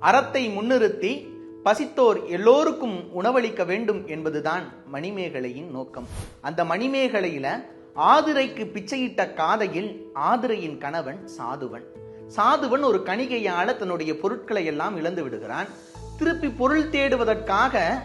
அறத்தை முன்னிறுத்தி பசித்தோர் எல்லோருக்கும் உணவளிக்க வேண்டும் என்பதுதான் மணிமேகலையின் நோக்கம். அந்த மணிமேகலையில ஆதிரைக்கு பிச்சையிட்ட காதையில் ஆதிரையின் கணவன் சாதுவன். சாதுவன் ஒரு கணிகையால தன்னுடைய பொருட்களை எல்லாம் இழந்து விடுகிறான். திருப்பி பொருள் தேடுவதற்காக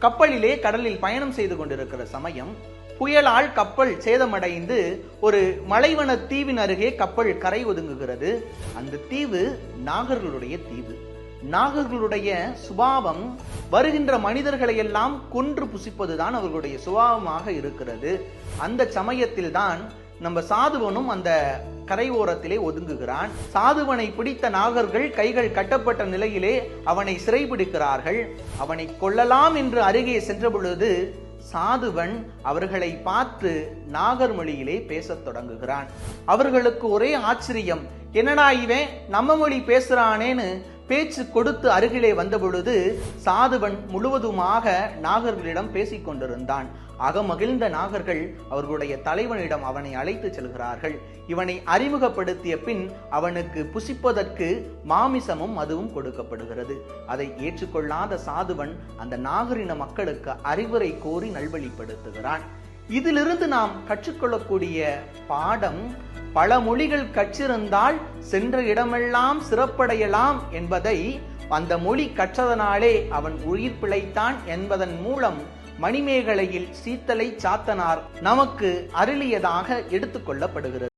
கப்பலிலே கடலில் பயணம் செய்து கொண்டிருக்கிற சமயம் புயலால் கப்பல் சேதமடைந்து ஒரு மலைவன தீவின் அருகே கப்பல் கரை ஒதுங்குகிறது. அந்த தீவு நாகர்களுடைய தீவு. நாகர்களுடைய சுபாவம் வருகின்ற மனிதர்களை எல்லாம் கொன்று புசிப்பதுதான் அவர்களுடைய சுபாவமாக இருக்கிறது. அந்த சமயத்தில் தான் நம்ம சாதுவனும் அந்த கரை ஓரத்திலே ஒதுங்குகிறான். சாதுவனை பிடித்த நாகர்கள் கைகள் கட்டப்பட்ட நிலையிலே அவனை சிறைபிடிக்கிறார்கள். அவனை கொல்லலாம் என்று அருகே சென்ற பொழுது சாதுவன் அவர்களை பார்த்து நாகர் மொழியிலே பேசத் தொடங்குகிறான். அவர்களுக்கு ஒரே ஆச்சரியம் என்னடா இவன்? நம்ம மொழி பேசுறானேன்னு பேச்சு கொடுத்து அருகிலே வந்தபொழுது சாதுவன் முழுவதுமாக நாகர்களிடம் பேசிக் கொண்டிருந்தான். அகமகிழ்ந்த நாகர்கள் அவர்களுடைய தலைவனிடம் அவனை அழைத்து செல்கிறார்கள். இவனை அறிமுகப்படுத்திய பின் அவனுக்கு புசிப்பதற்கு மாமிசமும் அதுவும் கொடுக்கப்படுகிறது. அதை ஏற்றுக்கொள்ளாத சாதுவன் அந்த நாகரின மக்களுக்கு அறிவுரை கோரி நல்வழிப்படுத்துகிறான். இதிலிருந்து நாம் கற்றுக்கொள்ளக்கூடிய பாடம் பல மொழிகள் கற்றிருந்தால் சென்ற இடமெல்லாம் சிறப்படையலாம் என்பதை அந்த மொழி கற்றதனாலே அவன் உயிர் பிழைத்தான் என்பதன் மூலம் மணிமேகலையில் சீத்தலை சாத்தனார் நமக்கு அருளியதாக எடுத்துக்கொள்ளப்படுகிறது